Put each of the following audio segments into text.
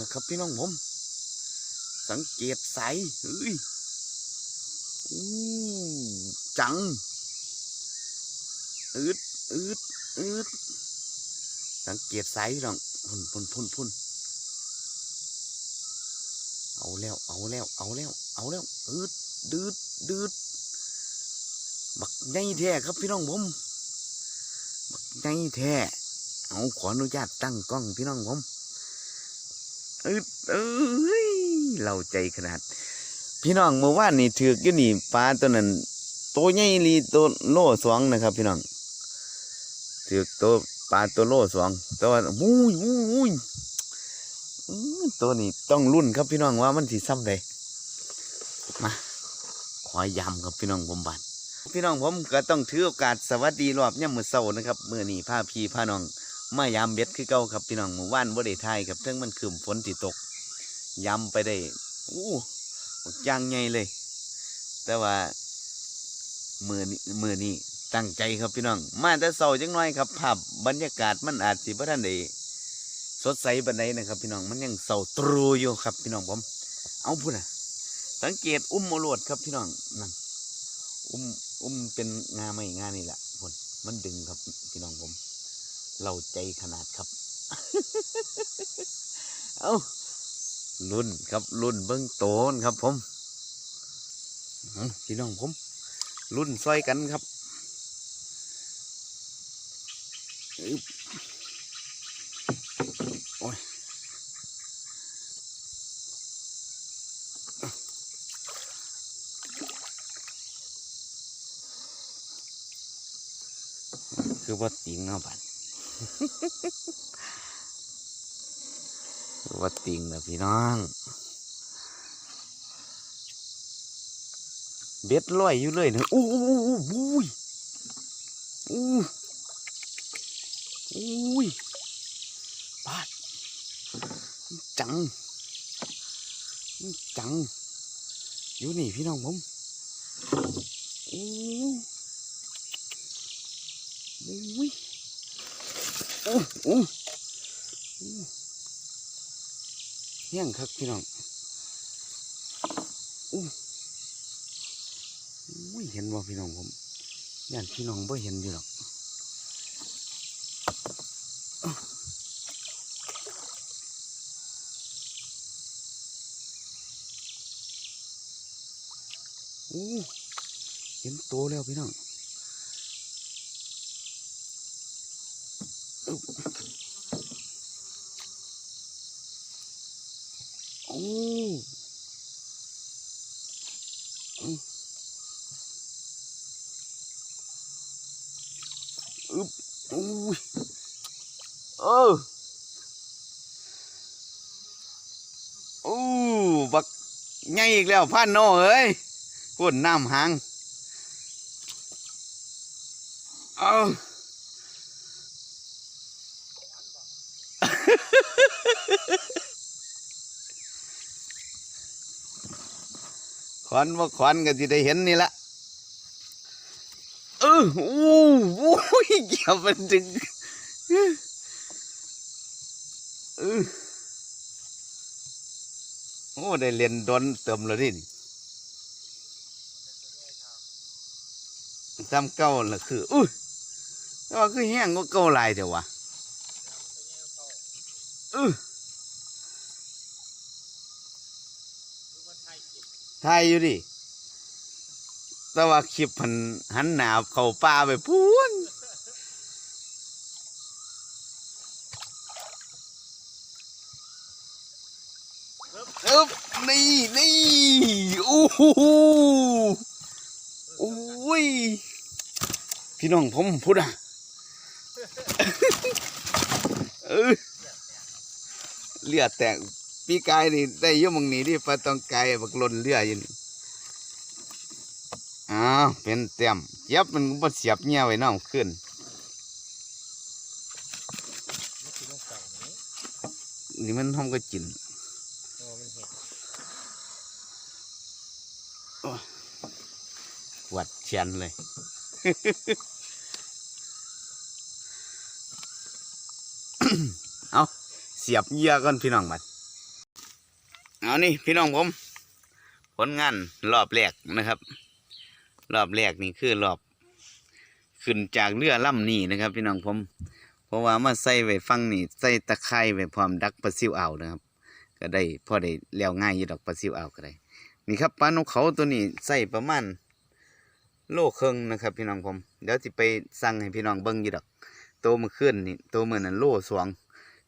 ละครับพี่น้องผม สังเกตใสเฮ้ยอู้จังอืดอืดอืดสังเกตใสพี่น้องพุ่นพุ่นพุ่นพุ่นเอาแล้ว เอาแล้ว เอาแล้ว เอาแล้วอืดดืดดืดบักใหญ่แท้ครับพี่น้องผมบักใหญ่แท้เอาขออนุญาตตั้งกล้องพี่น้องผม อืดเอ้ยเราใจขนาด พี่น้องเมื่อวานนี่ถือกอยู่นี่ปลาตัวนั้นตัวใหญ่อีหลีตัวโลสองนะครับ พี่น้องถือกตัวปลาตัวโลสองต่ว่ามุ้ยมุ้ยมุ้ยตัวนี้ต้องรุ่นครับพี่น้องว่ามันสิซ้ำใดมาขอยำครับพี่น้องผมบานพี่น้องผมก็ต้องถือโอกาสสวัสดีรอบย่ำมือเศร้านะครับมื่อนี้พาพี่พาน้อง มายามเบ็ดคือเก่าครับพี่น้องเมื่อวานบ่ได้ทายครับเทั้งมันคืมฝนสิตกยำไปได้อู้ย่างใหญ่เลย แต่ว่ามือนี้มือนี้ตั้งใจครับพี่น้อง มาแต่เสาจังน้อยครับภาพบรรยากาศมันอาจสิบ่ทันได้สดใสบันไดนะครับ พี่น้องมันยังเสาตรูอยู่ครับ พี่น้องผม เอาพุ่นะสังเกตอุ้มโมโลดครับพี่น้องนั่นอุ้มอุ้มเป็นงาไม่งานี่แหละพนมันดึงครับพี่น้องผม เราใจขนาดครับ เอารุ่นครับรุ่นเบิ้งโตนครับ ผมพี่น้องผม รุ่นซอยกันครับโอ้ยคือว่าติงเนาบัดคือ ว่าติงนะพี่น้อง เบ็ดลอยอยู่เลยนะอู้อู้อู้อู้ยอู้อู้ยปาดจัง จัง อยู่นี่พี่น้องผมอู้อู้ ยอู้อู้อู้เฮี้ยงครับพี่น้องอู้อุ้ยเห็นว่าพี่น้องผมย่านพี่น้องบ่เห็นอยู่หรอกอู้เห็นโตแล้วพี่น้องอึ๊บ โอ้อึบอุ้ยเออโอ้บักใหญ่อีกแล้วพันโนเอ้ยพ่นน้ำหางเอา ขวัญว่าขวัญก็จะได้เห็นนี่ละเออโอ้โหเกี่ยวมันถึงเออโอ้ได้เรียนดนเติมแล้วดิทำเก้าละคืออุ้ยว่าคือแห้งก็เก้าลายเดี๋ยววะ ไทยอยู่ดิ แต่ว่าคลิปหันหันหนาเข้าป่าไปพูนอึ๊บนี่นี่โอ้โหโอ้ย พี่น้องผมพูดอะเออ เลือดแตกปีกายนี่ได้ยอะมังนี้ดิปลาตองไก่บักลนเลือดยู่นี่อ้าวเป็นเต็มเจ็บมันก็เสียบเงี้ยไว้น้ำขึ้นนี่มันทำก็จินหวัดเชียนเลยเอา เสียบเยื่อก่อนพี่น้องบัดเอานี่พี่น้องผม ผลงานรอบแรกนะครับ รอบแรกนี่คือรอบ ขึ้นจากเรือล่ำนี่นะครับ พี่น้องผม เพราะว่ามาใส่ไว้ฟังนี่ใส่ตะไคร้ไว้พร้อมดักปลาซิวอ่าวนะครับ ก็ได้พอได้เลี้ยวง่ายอยู่ดอกปลาซิวอ่าวก็ได้ นี่ครับปลานกเขาตัวนี้ใส่ประมาณโลครึ่งนะครับ พี่น้องผม เดี๋ยวจะไปสั่งให้พี่น้องเบิ้งอยู่ดอก โตมื่อคืนนี่โตวมื่อนั้นโลสอง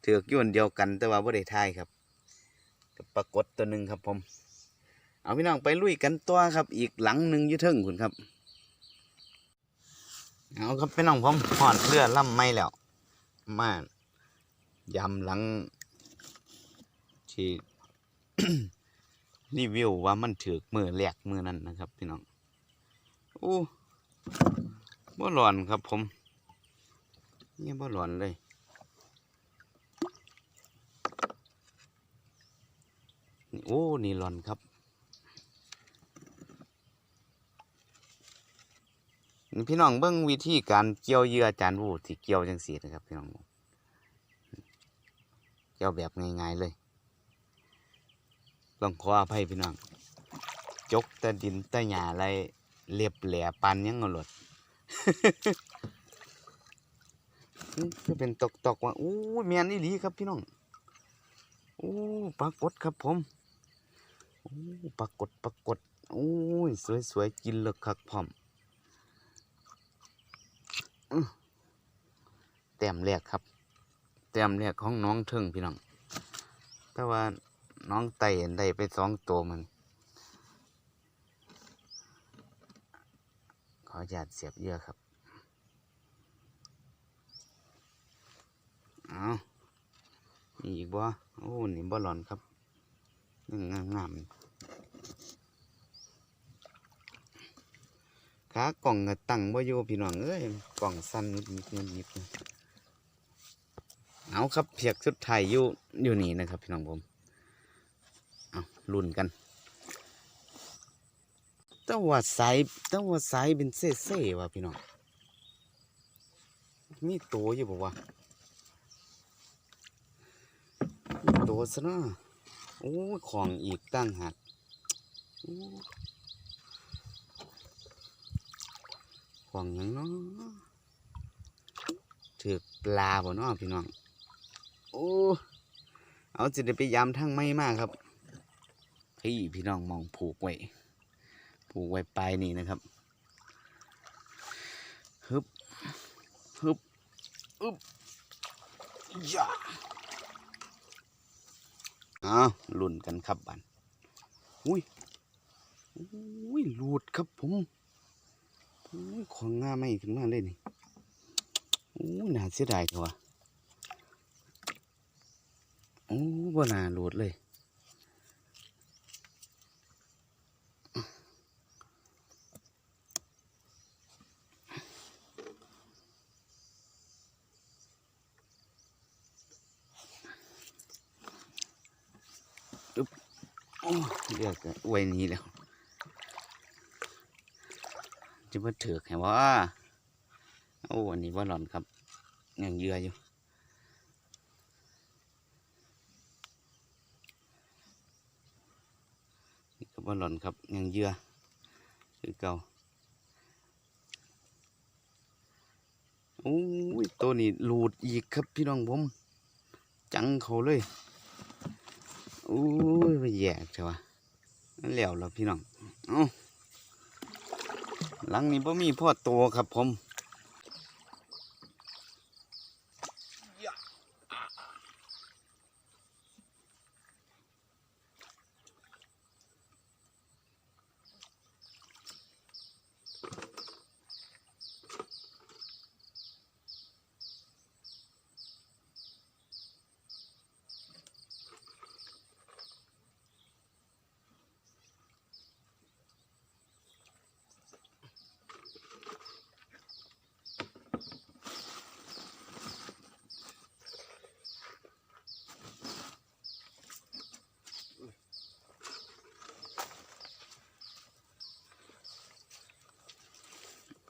ถือกอยวนเดียวกันแต่ว่าไ่ได้ทายครับกับปรากฏตัวหนึ่งครับผม เอาพี่น้องไปลุยกันตัวครับ อีกหลังหนึ่งยืดเทิงคุณครับ เอาครับพี่น้องผมหอดเรือดล่ำไม่แล้ว มายำหลังที่รีวิวว่ามันถือกมือแหลกมือนั้นนะครับ พี่น้องโอ้บ่ร้อนครับผมเนี่ยบ่ร้อนเลย โอ้นี่ร้อนครับพี่น้องเบิ่งวิธีการเกี่ยวเหยื่ออาจารย์วูที่เกี่ยวจังสีนะครับพี่น้องเกี่ยวแบบง่ายๆเลยต้องขออภัยพี่น้องจกต่ดินต่หญ้าอะไรเรียบแหล่ปันยังหลดก็เป็นตกตกว่าอู้เมียนอีหลีครับพี่น้องอู้ปรากฏครับผม ปรากฏปรากฏอู้ย สวยๆ กินเลิกคักพร้อมแต้มแรกครับ แต้มแรกของน้องเทิงพี่น้อง แต่ว่าน้องไต่ได้ไปสองตัวมัน ขออนุญาตเสียบเยื่อครับ เอามีอีกบ่ โอ้ นี่บ่หลอนครับ งามงามขากล่องก็ตั้งบ่อยู่พี่น้องเอ้ยกล่องสั้นนิดนิดนิดนิดเอาครับเพียกสุดไทยอยู่อยู่นี่นะครับ พี่น้องผมเอาลุ้นกันแต่ว่าสายแต่ว่าสายเป็นเซ่เซ่ๆว่ะพี่น้องมีตัวอยู่บอกว่าตัวซะเนาะ โอ้ของอีกตั้งหักของหยังเนาะถือกปลาบ่เนาะพี่น้อง โอ้ เอาจะได้ไปยามทั้งไม่มากครับพี่พี่น้องมองผูกไว้ ผูกไว้ปลายนี่นะครับ ฮึบ ฮึบ อึบย่า อาลุ่นกันครับบันอุ้ยอุ้ยหลุดครับผมอุ้ยของง่าไม่ขึ้นมาเลยนี่อุ้ยน่าเสียดายตัวโอ้บ่น่าหลุดเลย เลือกอวยนี้แล้ว จะมาถือกให้ว่าโอ้อันนี้ว่าหล่อนครับยังเยื่ออยู่นี่ก็ว่าหล่อนครับยังเยื่อคือเก่าโอ้ยตัวนี้หลุดอีกครับพี่น้องผม จังเขาเลย อ้ยไปแย่ใช่ปะนั่นแล้วแล้วพี่น้องเอ้าหลังนี้พ่มีพ่อตัวครับผม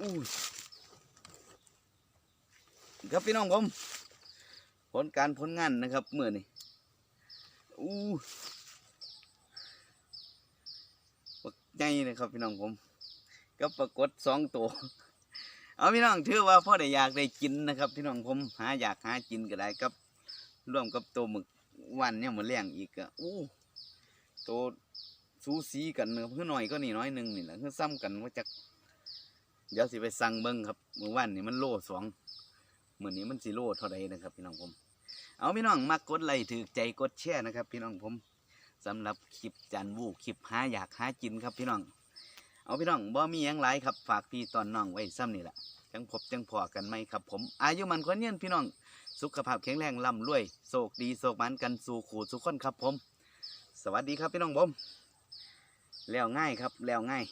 อู้ครับพี่น้องผมผลการผลงานนะครับเมื่อนี่อู้ใหญ่เลยครับพี่น้องผม ก็ปรากฏสองตัวเอาพี่น้องถือว่าพ่อได้อยากได้กินนะครับ พี่น้องผมหาอยากหากินก็ได้ครับร่วมกับตัวหมึกวันเนี่ยมันเลี้ยงอีกอะอู้ตัวสูสีกันเนื้อเพื่อหน่อยก็นี่น้อยหนึ่งนี่แหละเพื่อซ้ำกันว่าจัก เดี๋ยวสิไปสั่งเบิ้งครับเมื่อวันนี่มันโลสองเมื่อนี้มันสิโลเท่าไรนะครับ พี่น้องผม เอาพี่น้องมากดไลค์ถือใจกดแชร์นะครับ พี่น้องผมสำหรับคลิปจานวูคลิปหาอยากหากินครับพี่น้อง เอาพี่น้องบ่มีหยังหลายครับ ฝากพี่ตอนน้องไว้ซ้ำนี่แหละจังพบจังพอกันไหมครับ ผม อายุมันคนเยืนพี่น้อง สุขภาพแข็งแรงร่ำรวยโศกดีโศกมันกันสู่ขู่สุขคนครับผม สวัสดีครับพี่น้องผม แล้วง่ายครับ แล้วง่าย